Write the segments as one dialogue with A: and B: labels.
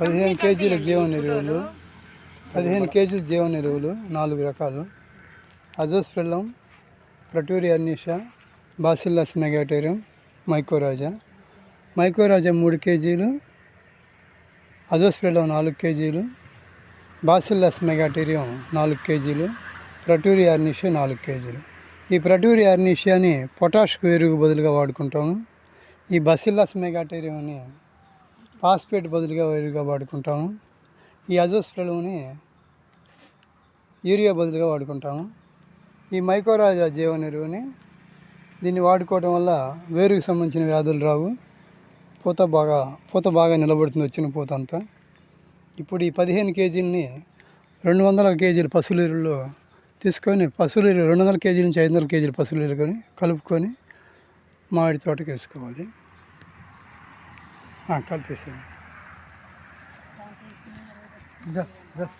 A: పదిహేను కేజీల జీవన ఎరువులు పదిహేను కేజీల జీవన ఎరువులు నాలుగు రకాలు. అజోస్పెల్లం ప్రటూరి అర్నిషా బాసిల్లస్ మెగాటేరియం మైకోరాజా. మైకోరాజా మూడు కేజీలు అజోస్పెల్లం నాలుగు కేజీలు బాసిల్లస్ మెగాటేరియం నాలుగు కేజీలు ప్రటూరి అర్నిషియా నాలుగు కేజీలు. ఈ ప్రటూరి అర్నిషియాని పొటాష్ ఎరువు బదులుగా వాడుకుంటాము. ఈ బసిల్లస్ మెగాటేరియంని ఫాస్ఫేట్ బదులుగా వేరుగా వాడుకుంటాము. ఈ అజోస్ప్రలుని యూరియా బదులుగా వాడుకుంటాము. ఈ మైకోరాజా జీవన ఎరువుని దీన్ని వాడుకోవడం వల్ల వేరుకు సంబంధించిన వ్యాధులు రావు. పూత బాగా పూత బాగా నిలబడుతుంది వచ్చిన పూత అంతా. ఇప్పుడు ఈ పదిహేను కేజీలని రెండు వందల కేజీలు పశువుల తీసుకొని పశువుల ఎరువు రెండు వందల కేజీల నుంచి ఐదు వందల కేజీలు పశువుల ఎరువుని కలుపుకొని మామిడి తోటకి వేసుకోవాలి. కలిపేసాను జస్ జస్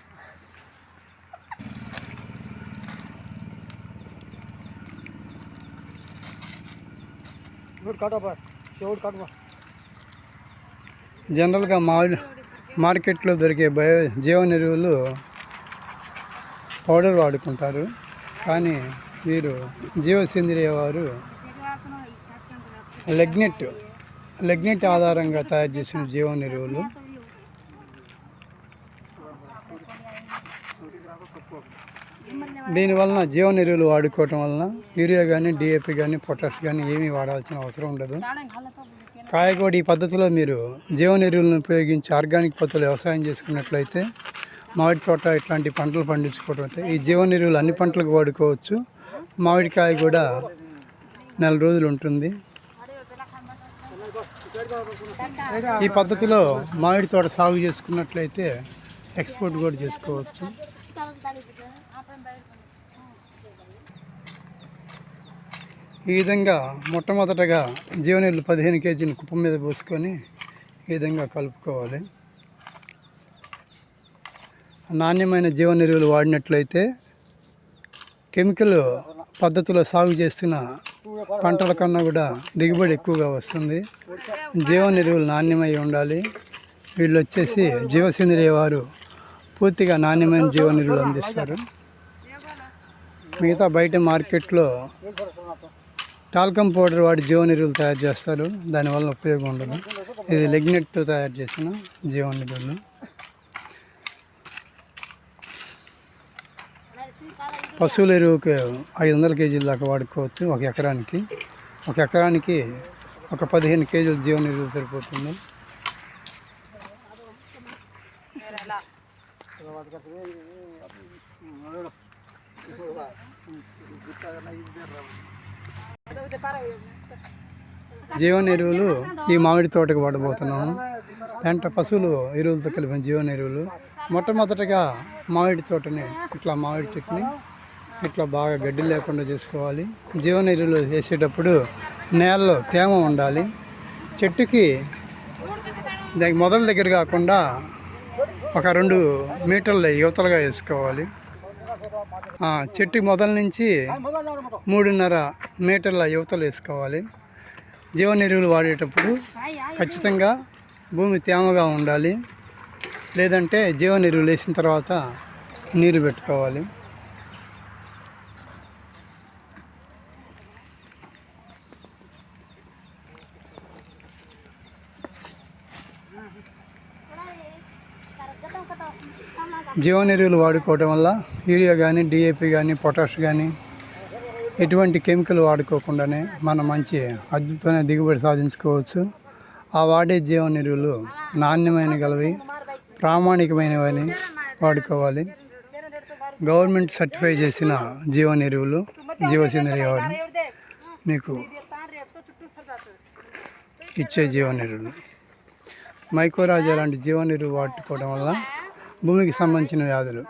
A: జనరల్గా మార్కెట్లో దొరికే బయో జీవన ఎరువులు పౌడర్ వాడుకుంటారు. కానీ వీరు జీవసేంద్రియ వారు లెగ్నెట్ లెగ్నెట్ ఆధారంగా తయారు చేసిన జీవన ఎరువులు. దీనివలన జీవన ఎరువులు వాడుకోవటం వలన యూరియా కానీ డిఏపి కానీ పొటాష్ కానీ ఏమీ వాడాల్సిన అవసరం ఉండదు. కాయగూడ ఈ పద్ధతిలో మీరు జీవన ఎరువులను ఉపయోగించి ఆర్గానిక్ పద్ధతులు వ్యవసాయం చేసుకున్నట్లయితే మామిడి తోట ఇట్లాంటి పంటలు పండించుకోవడం అయితే ఈ జీవన ఎరువులు అన్ని పంటలకు వాడుకోవచ్చు. మామిడికాయ కూడా నెల రోజులు ఉంటుంది. ఈ పద్ధతిలో మామిడి తోట సాగు చేసుకున్నట్లయితే ఎక్స్పోర్ట్ కూడా చేసుకోవచ్చు. ఈ విధంగా మొట్టమొదటగా జీవనీళ్ళు పదిహేను కేజీలు కుప్పం మీద పోసుకొని ఈ విధంగా కలుపుకోవాలి. నాణ్యమైన జీవన ఎరువులు వాడినట్లయితే కెమికల్ పద్ధతిలో సాగు చేస్తున్న పంటల కన్నా కూడా దిగుబడి ఎక్కువగా వస్తుంది. జీవన ఎరువులు నాణ్యమై ఉండాలి. వీళ్ళు వచ్చేసి జీవసేంద్రియ వారు పూర్తిగా నాణ్యమైన జీవన ఎరువులు అందిస్తారు. మిగతా బయట మార్కెట్లో టాల్కమ్ పౌడర్ వాడి జీవన ఎరువులు తయారు చేస్తారు. దానివల్ల ఉపయోగం ఉండదు. ఇది లెగ్నెట్తో తయారు చేసిన జీవన ఎరువులు పశువుల ఎరువుకి ఐదు వందల కేజీల దాకా వాడుకోవచ్చు ఒక ఎకరానికి. ఒక ఎకరానికి ఒక పదిహేను కేజీల జీవన ఎరువు సరిపోతుంది. జీవన ఎరువులు ఈ మామిడి తోటకు వాడబోతున్నాము. దాంట్లో పశువులు ఎరువులతో కలిపిన జీవన ఎరువులు మొట్టమొదటగా మామిడి తోటని ఇట్లా మామిడి చెట్టుని ఇట్లా బాగా గడ్డి లేకుండా చేసుకోవాలి. జీవన ఎరువులు వేసేటప్పుడు నేలలో తేమ ఉండాలి. చెట్టుకి దానికి మొదల దగ్గర కాకుండా ఒక రెండు మీటర్ల యువతలుగా వేసుకోవాలి. ఆ, చెట్టు మొదల నుంచి మూడున్నర మీటర్ల యువతలు వేసుకోవాలి. జీవన ఎరువులు వాడేటప్పుడు ఖచ్చితంగా భూమి తేమగా ఉండాలి. లేదంటే జీవ ఎరువులు లేసిన తర్వాత నీరు పెట్టుకోవాలి. జీవన ఎరువులు వాడుకోవడం వల్ల యూరియా కానీ డిఏపి కానీ పొటాష్ కానీ ఎటువంటి కెమికల్ వాడుకోకుండానే మనం మంచి అద్భుతమైన దిగుబడి సాధించుకోవచ్చు. ఆ వాడే జీవన ఎరువులు నాణ్యమైన గలవి. ప్రామాణికమైనవని వాడుకోవాలి. గవర్నమెంట్ సర్టిఫై చేసిన జీవన ఎరువులు జీవసేంద్రియ వారు మీకు ఇచ్చే జీవన ఎరువులు మైకోరాజా లాంటి జీవన ఎరువు వాడుకోవడం వల్ల భూమికి సంబంధించిన వ్యాధులు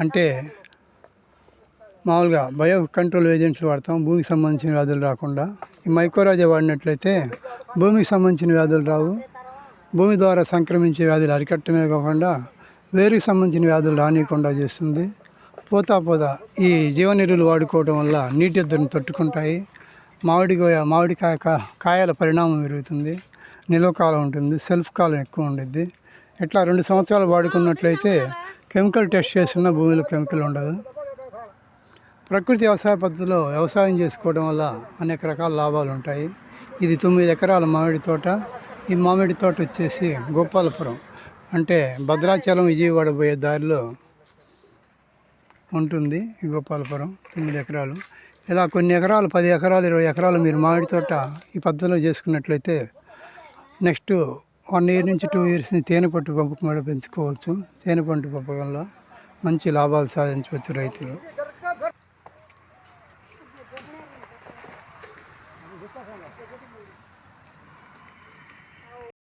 A: అంటే మామూలుగా బయో కంట్రోల్ ఏజెంట్స్ వాడతాం భూమికి సంబంధించిన వ్యాధులు రాకుండా. ఈ మైకోరాజా వాడినట్లయితే భూమికి సంబంధించిన వ్యాధులు రావు. భూమి ద్వారా సంక్రమించే వ్యాధులు అరికట్టమే కాకుండా వేరుకి సంబంధించిన వ్యాధులు రానియకుండా చేస్తుంది. పోతా పోతా ఈ జీవనీరులు ఎరువులు వాడుకోవడం వల్ల నీటి ఎద్దరిని తట్టుకుంటాయి. మామిడి మామిడికాయ కాయల పరిణామం పెరుగుతుంది. నిల్వ కాలం ఉంటుంది సెల్ఫ్ కాలం ఎక్కువ ఉండిద్ది. ఇట్లా రెండు సంవత్సరాలు వాడుకున్నట్లయితే కెమికల్ టెస్ట్ చేసిన భూమిలో కెమికల్ ఉండదు. ప్రకృతి వ్యవసాయ పద్ధతిలో వ్యవసాయం చేసుకోవడం వల్ల అనేక రకాల లాభాలు ఉంటాయి. ఇది తొమ్మిది ఎకరాల మామిడి తోట. ఈ మామిడి తోట వచ్చేసి గోపాలపురం. అంటే భద్రాచలం విజయవాడ పోయే దారిలో ఉంటుంది ఈ గోపాలపురం తొమ్మిది ఎకరాలు. ఇలా కొన్ని ఎకరాలు పది ఎకరాలు ఇరవై ఎకరాలు మీరు మామిడి తోట ఈ పద్ధతిలో చేసుకున్నట్లయితే నెక్స్ట్ వన్ ఇయర్ నుంచి టూ ఇయర్స్ తేనె పట్టు పంపకం కూడా పెంచుకోవచ్చు. తేనె పట్టు పంపకంలో మంచి లాభాలు సాధించవచ్చు రైతులు.